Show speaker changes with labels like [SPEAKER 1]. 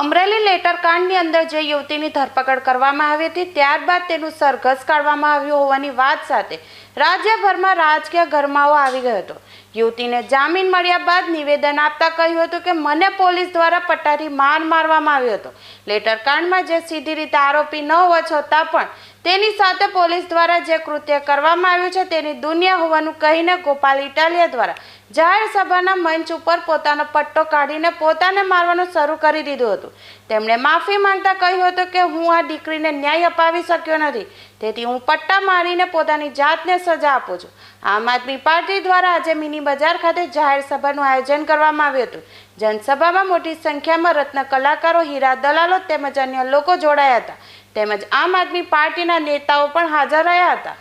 [SPEAKER 1] અમરેલી લેટરકાંડની અંદર જે યુવતીની ધરપકડ કરવામાં આવી હતી, ત્યારબાદ તેનું સરઘસ કાઢવામાં આવ્યું હોવાની વાત સાથે રાજ્યભરમાં રાજકીય ગરમાવો આવી ગયો હતો. યુવતીને જામીન મળ્યા બાદ નિવેદન આપતા કહ્યું હતું કે, મને પોલીસ દ્વારા પટ્ટાથી માર મારવામાં આવ્યો હતો. લેટરકાંડમાં જે સીધી રીતે આરોપી ન હોવા છતાં પણ તેની સાથે પોલીસ દ્વારા જે કૃત્ય કરવામાં આવ્યું છે તેની દુનિયા હોવાનું કહીને ગોપાલ ઇટાલિયા દ્વારા જાહેર સભાના મંચ ઉપર પોતાનો પટ્ટો કાઢીને પોતાને મારવાનું શરૂ કરી દીધું હતું. તેમણે માફી માંગતા કહ્યું હતું કે હું આ દીકરીને ન્યાય અપાવી શક્યો નથી. તેથી હું પટ્ટા મારીને પોતાની જાતને સજા આપું છું. આમ આદમી પાર્ટી દ્વારા આજે મિની બજાર ખાતે જાહેર સભાનું આયોજન કરવામાં આવ્યું હતું. જનસભામાં મોટી સંખ્યામાં રત્ન કલાકારો, હીરા દલાલો તેમજ અન્ય લોકો જોડાયા હતા. તેમજ આમ આદમી પાર્ટીના નેતાઓ પણ હાજર રહ્યા હતા.